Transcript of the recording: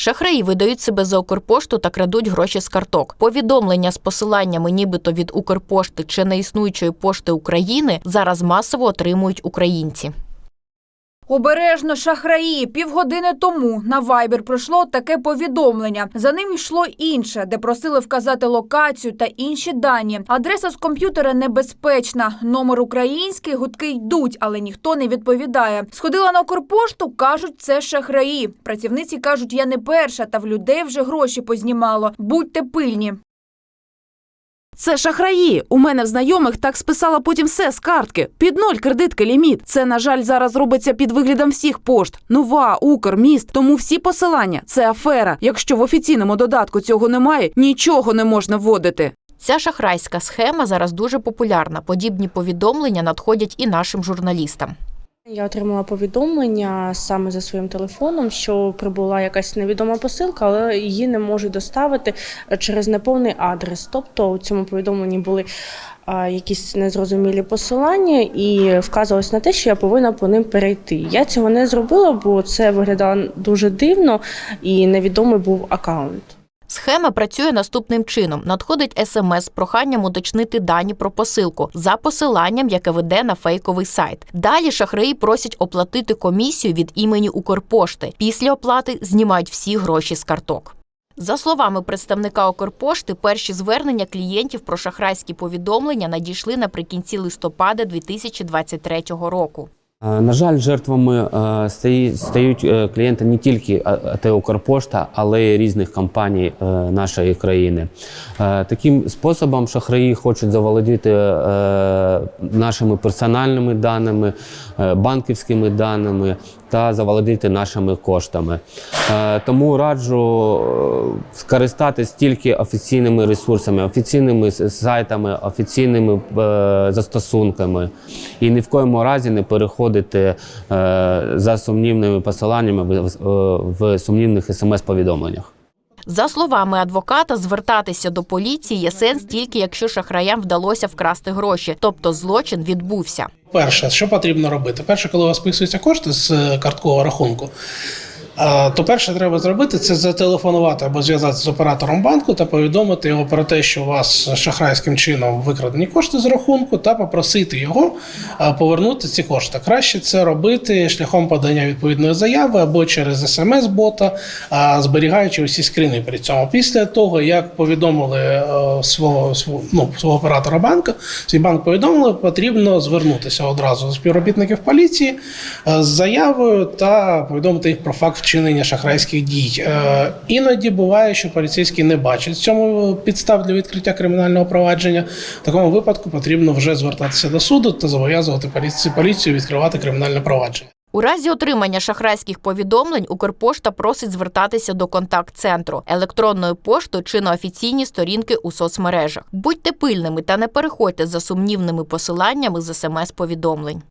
Шахраї видають себе за Укрпошту та крадуть гроші з карток. Повідомлення з посиланнями, нібито від Укрпошти чи неіснуючої пошти України, зараз масово отримують українці. Обережно шахраї. Півгодини тому на Viber прийшло таке повідомлення. За ним йшло інше, де просили вказати локацію та інші дані. Адреса з комп'ютера небезпечна. Номер український, гудки йдуть, але ніхто не відповідає. Сходила на Укрпошту, кажуть, це шахраї. Працівниці кажуть, я не перша, та в людей вже гроші познімало. Будьте пильні. Це шахраї. У мене в знайомих так списала потім все з картки. Під ноль кредитки ліміт. Це, на жаль, зараз робиться під виглядом всіх пошт. Нова, Укр, міст. Тому всі посилання це афера. Якщо в офіційному додатку цього немає, нічого не можна вводити. Ця шахрайська схема зараз дуже популярна. Подібні повідомлення надходять і нашим журналістам. Я отримала повідомлення саме за своїм телефоном, що прибула якась невідома посилка, але її не можуть доставити через неповний адрес. Тобто у цьому повідомленні були якісь незрозумілі посилання і вказувалось на те, що я повинна по ним перейти. Я цього не зробила, бо це виглядало дуже дивно і невідомий був аккаунт. Схема працює наступним чином: надходить смс з проханням уточнити дані про посилку за посиланням, яке веде на фейковий сайт. Далі шахраї просять оплатити комісію від імені Укрпошти. Після оплати знімають всі гроші з карток. За словами представника Укрпошти, перші звернення клієнтів про шахрайські повідомлення надійшли наприкінці листопада 2023 року. Е, На жаль, жертвами е, стають е, клієнти не тільки АТ Укрпошта, але й різних компаній нашої країни. Таким способом шахраї хочуть заволодіти нашими персональними даними, банківськими даними та заволодіти нашими коштами. Е, Тому раджу е, скористатись тільки офіційними ресурсами, офіційними сайтами, офіційними е, застосунками і ні в коєму разі не переходити за сумнівними посиланнями в сумнівних смс-повідомленнях. За словами адвоката, звертатися до поліції є сенс тільки якщо шахраям вдалося вкрасти гроші, тобто злочин відбувся. Перше, що потрібно робити? Перше, коли у вас списуються кошти з е, карткового рахунку, то перше треба зробити це зателефонувати або зв'язатися з оператором банку та повідомити його про те, що у вас шахрайським чином викрадені кошти з рахунку, та попросити його повернути ці кошти. Краще це робити шляхом подання відповідної заяви або через смс-бота, зберігаючи усі скрини при цьому. Після того, як повідомили е, свого, ну, свого оператора банку, свій банк повідомили, потрібно звернутися одразу до співробітників поліції е, з заявою та повідомити їх про факт вчинення шахрайських дій. Е, Іноді буває, що поліцейські не бачать в цьому підстав для відкриття кримінального провадження. В такому випадку потрібно вже звертатися до суду та зобов'язувати поліцію, поліцію відкривати кримінальне провадження. У разі отримання шахрайських повідомлень Укрпошта просить звертатися до контакт-центру електронною поштою чи на офіційні сторінки у соцмережах. Будьте пильними та не переходьте за сумнівними посиланнями з смс-повідомлень.